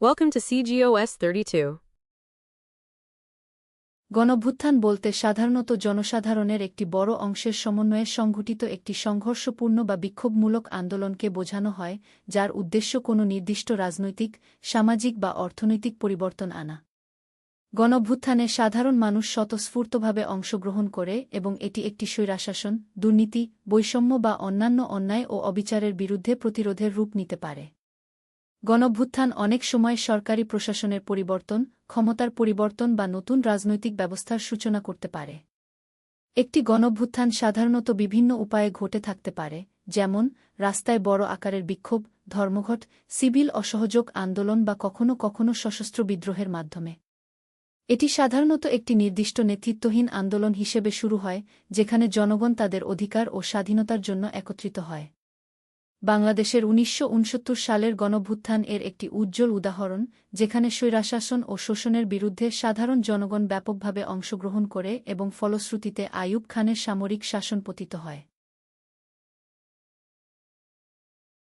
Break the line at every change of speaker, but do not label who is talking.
Welcome to CGOS 32.
গণভ্যুত্থান বলতে সাধারণত জনসাধারণের একটি বড় অংশের সমন্বয়ে সংঘটিত একটি সংঘর্ষপূর্ণ বা বিক্ষোভমূলক আন্দোলনকে বোঝানো হয়, যার উদ্দেশ্য কোনো নির্দিষ্ট রাজনৈতিক, সামাজিক বা অর্থনৈতিক পরিবর্তন আনা গণভ্যুত্থানে সাধারণ মানুষ স্বতঃস্ফূর্তভাবে অংশগ্রহণ করে এবং এটি একটি স্বৈরাশাসন, দুর্নীতি, বৈষম্য বা অন্যান্য অন্যায় ও অবিচারের বিরুদ্ধে প্রতিরোধের রূপ নিতে পারে গণভ্যুত্থান অনেক সময় সরকারি প্রশাসনের পরিবর্তন, ক্ষমতার পরিবর্তন বা নতুন রাজনৈতিক ব্যবস্থার সূচনা করতে পারে। একটি গণভ্যুত্থান সাধারণত বিভিন্ন উপায়ে ঘটে থাকতে পারে, যেমন রাস্তায় বড় আকারের বিক্ষোভ, ধর্মঘট, সিভিল অসহযোগ আন্দোলন বা কখনও কখনও সশস্ত্র বিদ্রোহের মাধ্যমে। এটি সাধারণত একটি নির্দিষ্ট নেতৃত্বহীন আন্দোলন হিসেবে শুরু হয়, যেখানে জনগণ তাদের অধিকার ও স্বাধীনতার জন্য একত্রিত হয়। বাংলাদেশের উনিশশো উনসত্তর সালের গণভ্যুত্থান এর একটি উজ্জ্বল উদাহরণ, যেখানে স্বৈরাশাসন ও শোষণের বিরুদ্ধে সাধারণ জনগণ ব্যাপকভাবে অংশগ্রহণ করে এবং ফলশ্রুতিতে আয়ুব খানের সামরিক শাসন পতিত হয়।